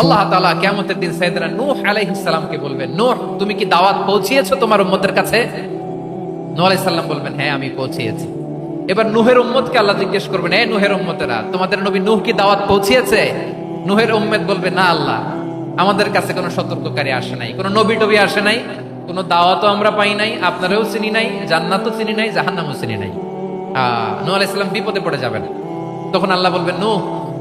আল্লাহ তাআলা কিয়ামতের দিন সাইয়েদনা নূহ আলাইহিস সালামকে বলবেন, নূহ, তুমি কি দাওয়াত পৌঁছিয়েছো তোমার উম্মতের কাছে? নূহ আলাইহিস সালাম বলবেন হ্যাঁ আমি পৌঁছিয়েছি। এবার নূহের উম্মতকে আল্লাহ জিজ্ঞেস করবেন, এ নূহের উম্মতেরা, তোমাদের নবী নূহ কি দাওয়াত পৌঁছিয়েছে? নূহের উম্মত বলবে, না আল্লাহ, আমাদের কাছে কোনো সতর্ককারী আসে নাই, কোনো নবী টবি আসে নাই, কোনো দাওয়াতও আমরা পাই নাই, আপনারাও চিনি নাই, জান্নাতও চিনি নাই, জাহান্নামও চিনি নাই। নূহ আলাইহিস সালাম বিপদে পড়ে যাবেন। তখন আল্লাহ বলবেন, নূহ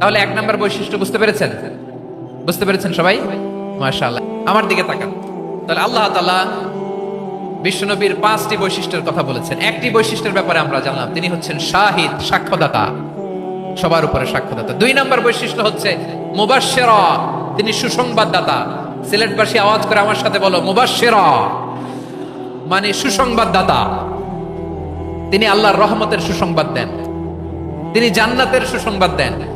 তাহলে এক নম্বর বৈশিষ্ট্য বুঝতে পেরেছেন? বুঝতে পেরেছেন সবাই? মাশাআল্লাহ। আমার দিকে তাকান। তাহলে আল্লাহ তাআলা বিশ্বনবীর পাঁচটি বৈশিষ্ট্যের কথা বলেছেন। একটি বৈশিষ্ট্যের ব্যাপারে আমরা জানলাম, তিনি হচ্ছেন শাহিদ, সাক্ষ্যদাতা, সবার উপরে সাক্ষ্যদাতা। দুই নম্বর বৈশিষ্ট্য হচ্ছে মুবাশশিরা, তিনি সুসংবাদদাতা। সিলেটবাসী আওয়াজ করে আমার সাথে বলো, মুবাশশিরা মানে সুসংবাদদাতা। তিনি আল্লাহর রহমতের সুসংবাদ দেন। তিনি জান্নাতের সুসংবাদ দেন।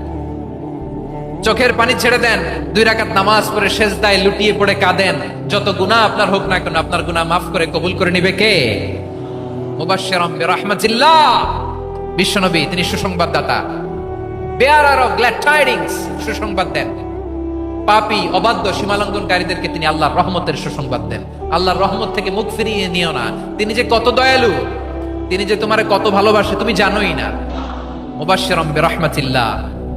চোখের পানি ছেড়ে দেন, দুই রাকাত নামাজ পড়ে শেষ দায় লুটিয়ে পড়ে কাঁদেন। যত গুনাহ আপনার হোক না কেন, আপনার গুনাহ মাফ করে কবুল করে নিবে কে? মুবাশশিরাম বিরহমাতিল্লাহ। বিশ্বনবী, তিনি সুসংবাদদাতা। অফ গ্ল্যাড টাইডিংস সুসংবাদ দেন। পাপী, অবাধ্য, সীমালঙ্ঘনকারীদেরকে তিনি আল্লাহর রহমতের সুসংবাদ দেন। আল্লাহর রহমত থেকে মুখ ফিরিয়ে নিও না। তিনি যে কত দয়ালু, তিনি যে তোমারে কত ভালোবাসে, তুমি জানোই না। মুবাশশিরাম বিরহমাতিল্লাহ।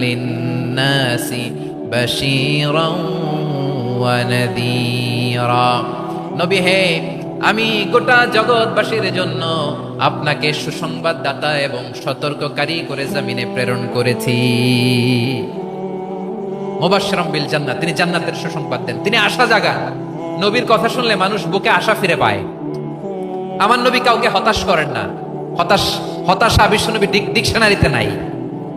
লিন্নাসি বাশীরান ওয়া নাযীরা নবী হে, আমি গোটা জগৎবাসীর জন্য আপনাকে সুসংবাদদাতা এবং সতর্ককারী করে জমিনে প্রেরণ করেছি। মোবাশরম বিল জান্নাত, তিনি জান্নাতের সুসংবাদ দেন। তিনি আশা জাগান। নবীর কথা শুনলে মানুষ বুকে আশা ফিরে পায়। আমার নবী কাউকে হতাশ করেন না। হতাশ হতাশা বিশ্বনবী ডিকশনারিতে নাই।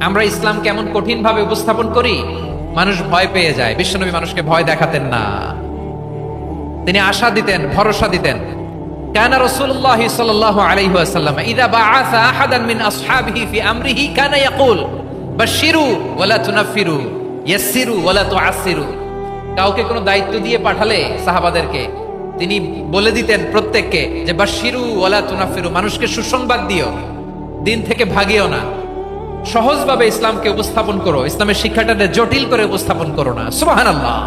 আমরা ইসলাম কেমন কঠিন ভাবে উপস্থাপন করি? মানুষ ভয় পেয়ে যায়। বিশ্বনবী মানুষকে ভয় দেখাতেন না। তিনি আশা দিতেন, ভরসা দিতেন। কাউকে কোনো দায়িত্ব দিয়ে পাঠালে সাহাবাদেরকে, তিনি বলে দিতেন প্রত্যেককে যে, বাশশিরু ওয়ালা তুনাফিরু মানুষকে সুসংবাদ দিও। দিন থেকে ভাগিও না। সহজভাবে ইসলামকে উপস্থাপন করো। ইসলামের শিক্ষাটাকে জটিল করে উপস্থাপন করো না। সুবাহান আল্লাহ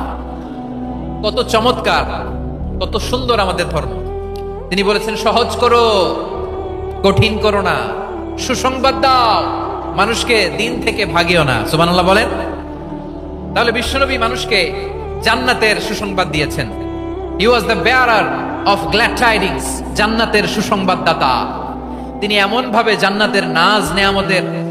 কত চমৎকার, কত সুন্দর আমাদের ধর্ম। তিনি বলেছেন, সহজ করো, কঠিন করো না। সুসংবাদ দাও, মানুষকে দিন থেকে ভাগিও না। সুবহানাল্লাহ বলেন। তাহলে বিশ্বনবী মানুষকে জান্নাতের সুসংবাদ দিয়েছেন। He was the bearer of glad tidings জান্নাতের সুসংবাদদাতা। তিনি এমন ভাবে জান্নাতের নাজ নেয়ামতের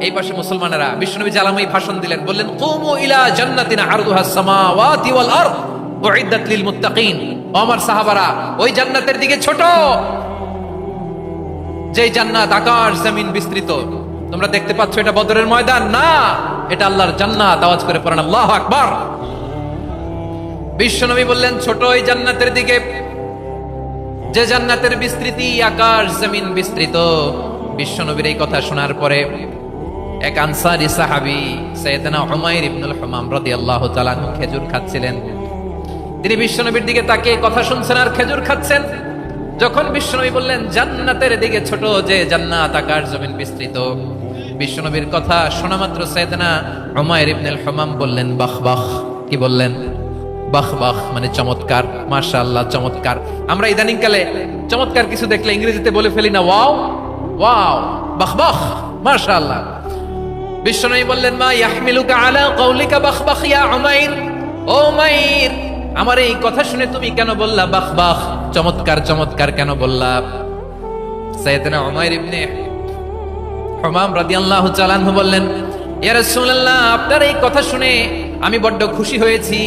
এই পাশে মুসলমানেরা বিশ্বনবী জালামাই ভাষণ দিলেন, বললেন, কুমু ইলা জান্নাতিনা আরদুহাস সামাওয়াতি ওয়াল আরদ, উইদ্দাত লিল মুত্তাকিন। আমার সাহাবারা, ওই জান্নাতের দিকে ছোট। যেই জান্নাত আকাশ, জমিন বিস্তৃত। তোমরা দেখতে পাচ্ছ এটা বদরের ময়দান। না, এটা আল্লাহর জান্নাত। আওয়াজ করে পড়েন, আল্লাহ আকবার। বিশ্বনবী বললেন, ছোট ওই জান্নাতের দিকে। যে জান্নাতের বিস্তৃতি আকাশ, জমিন বিস্তৃত। বিশ্বনবীর এই কথা শোনার পরে এক আনসারি সাহাবি সৈয়দনা হুমায়ুর ইবনুল হুমাম রাদিয়াল্লাহু তাআলা খেজুর খাচ্ছিলেন। তিনি বিশ্বনবীর দিকে তাকে কথা শুনছেন আর খেজুর খাচ্ছেন। যখন বিশ্বনবী বললেন, জান্নাতের দিকে ছোট যে জান্নাত আকাশ জমিন বিস্তৃত। বিশ্বনবীর কথা শোনা মাত্র সৈয়দনা হুমায়ুর ইবনুল হুমাম বললেন, বাহ বাহ। কি বললেন? বাহ বাহ মানে চমৎকার। মাশাআল্লাহ, চমৎকার। আমরা ইদানিং কালে চমৎকার কিছু দেখলে ইংরেজিতে বলে ফেলি না, ওয়াও ওয়াও, বাহ বাহ। মাশাআল্লাহ। বিশ্বনবী বললেন, মা ইয়াহমিলুকা আলা কওলিকা বাহ বাহ ইয়া উমাইর? ও উমাইর, আমার এই কথা শুনে তুমি কেন বললা বাহ চমৎকার চমৎকার কেন বললা? সাইয়েদনা উমাইর ইবনে হুমাম রাদিয়াল্লাহু তাআলা আনহু বললেন, ইয়া রাসূলুল্লাহ, আপনার এই কথা শুনে আমি বড্ড খুশি হয়েছি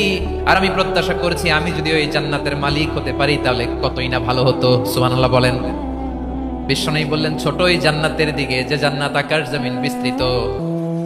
আর আমি প্রত্যাশা করছি আমি যদি ওই জান্নাতের মালিক হতে পারি তাহলে কতই না ভালো হতো। সুবহানাল্লাহ বলেন। বিশ্বনবী বললেন, ছোট এই জান্নাতের দিকে, যে জান্নাত আকাশ জমিন বিস্তৃত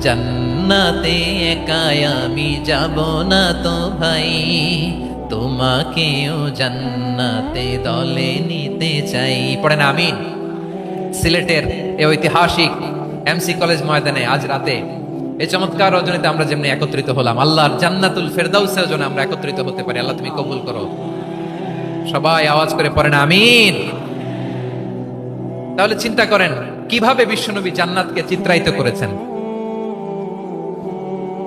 জান্নাতে একা আমি যাব না তো ভাই। তোমাকেও জান্নাতে দলে নিতে চাই। পড়েন আমিন। সিলেটের এই ঐতিহাসিক এমসি কলেজ ময়দানে আজ রাতে এই চমৎকার রজনীতে আমরা যেমনি একত্রিত হলাম, আল্লাহর জান্নাতুল ফেরদাউসের জন্য আমরা একত্রিত হতে পারি। আল্লাহ, তুমি কবুল করো। সবাই আওয়াজ করে পড়েন আমিন। তাহলে চিন্তা করেন, কীভাবে বিশ্বনবী জান্নাতকে চিত্রায়িত করেছেন?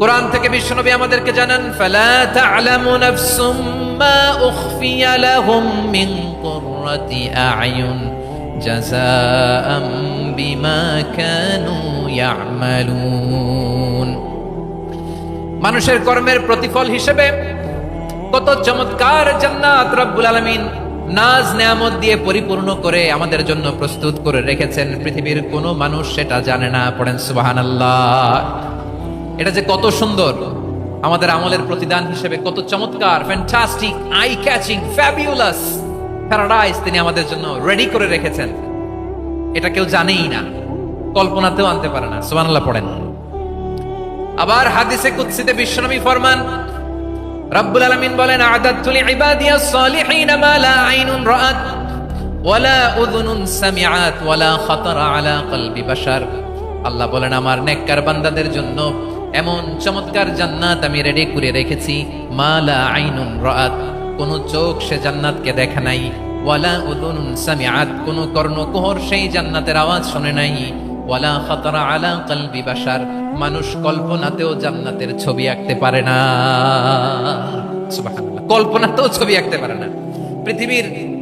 কোরআন থেকে বিশ্বনবী আমাদেরকে জানান, ফালা তা'লামু নাফসুম মা উখফিয়া লাহুম মিন কুররাতি আ'য়ুন জাযাআম বিমা কানু ইয়া'মালুন. মানুষের কর্মের প্রতিফল হিসেবে কত চমৎকার জান্নাত রব্বুল আলামিন নাজ নেয়ামত দিয়ে পরিপূর্ণ করে আমাদের জন্য প্রস্তুত করে রেখেছেন। পৃথিবীর কোনো মানুষ সেটা জানে না, পড়েন সুবহানাল্লাহ। এটা যে কত সুন্দর। আমাদের আমলের প্রতিদান হিসেবে কত চমৎকার fantastic eye catching fabulous paradise তিনি আমাদের জন্য রেডি করে রেখেছেন। এটা কেউ জানেই না, কল্পনাতেও আনতে পারে না, সুবহানাল্লাহ পড়েন। আবার হাদিসে কুদসিতে বিশ্বনবী ফরমান, রব্বুল আলামিন বলেন আদাতু লিইবাদিয়াস সালিহিন মা লা আইনুন রাআত ওয়ালা উযুনুন সামিআত ওয়ালা খাতারা আলা কলবি বাশার। আল্লাহ বলেন, আমার নেককার বান্দাদের জন্য এমন চমৎকার জান্নাত আমি রেডি করে রেখেছি। মা লা আইনুন রাআত। কোন চোখ সে জান্নাতকে দেখে নাই। ওয়ালা উযুনুন সামিআত। কোন কর্ণকুহর সেই জান্নাতের আওয়াজ শুনে নাই। ওয়ালা খাতারা আলা কলবি বাশার। মানুষ কল্পনাতেও জান্নাতের ছবি আঁকতে পারে না। কল্পনাতেও ছবি আঁকতে পারে না। পৃথিবীর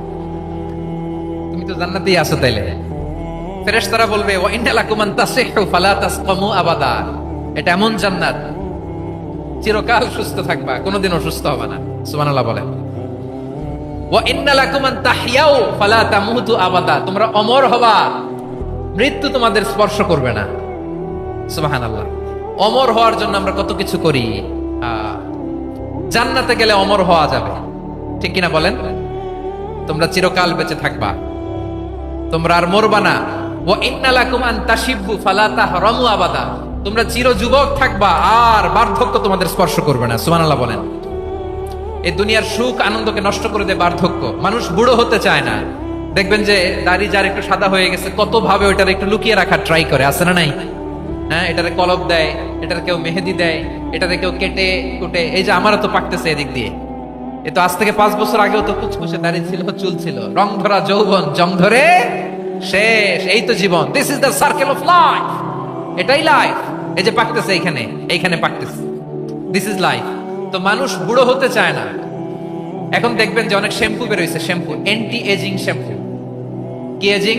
তো জান্নাতেই আছো তাইলে। ফেরেশতারা বলবে ফালা আবাদা। এটা এমন জান্নাত, চিরকাল সুস্থ থাকবা কোনোদিন অসুস্থ হবে না। বলেন। ফালা আবাদা। তোমরা অমর হবা, মৃত্যু তোমাদের স্পর্শ করবে না। সুবহানাল্লাহ। অমর হওয়ার জন্য আমরা কত কিছু করি। জান্নাতে গেলে অমর হওয়া যাবে। ঠিক কিনা বলেন? তোমরা চিরকাল বেঁচে থাকবা। তোমরা আর মরবা না। ও ইন্নালাকুম আন তাশিব্বু ফালা আবাদা। তোমরা চির যুবক থাকবা, আর বার্ধক্য তোমাদের স্পর্শ করবে না। সুবহানাল্লাহ বলেন। এই দুনিয়ার সুখ আনন্দকে নষ্ট করে দেয় বার্ধক্য। মানুষ বুড়ো হতে চায় না। দেখবেন যে দাড়ি যার একটু সাদা হয়ে গেছে, কত ভাবে ওইটার একটু লুকিয়ে রাখার ট্রাই করে। আছে না নাই? হ্যাঁ এটারে কলব দেয়, এটার কেউ মেহেদি দেয়, এটারে কেউ কেটে কুটে, এই যে আমারও তো পাকতেছে এদিক দিয়ে। এ তো আজ থেকে পাঁচ বছর আগেও তো কুচকুচে দাড়ি ছিল, চুল ছিল। রং ধরা যৌবন, জং ধরে শেষ। এই তো জীবন। This is the circle of life এটাই লাইফ এই যে পাকতেছে এইখানে এইখানে পাকতেছে। দিস ইজ লাইফ তো মানুষ বুড়ো হতে চায় না। এখন দেখবেন যে অনেক শ্যাম্পু বেরোইছে, শ্যাম্পু। Anti ageing shampoo. কি এজিং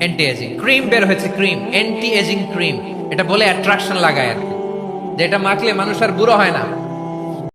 অ্যান্টি এজিং ক্রিম বের হয়েছে ক্রিম অ্যান্টি এজিং ক্রিম এটা বলে অ্যাট্রাকশন লাগায় আর কি। যে এটা মাখলে মানুষ আর বুড়ো হয় না।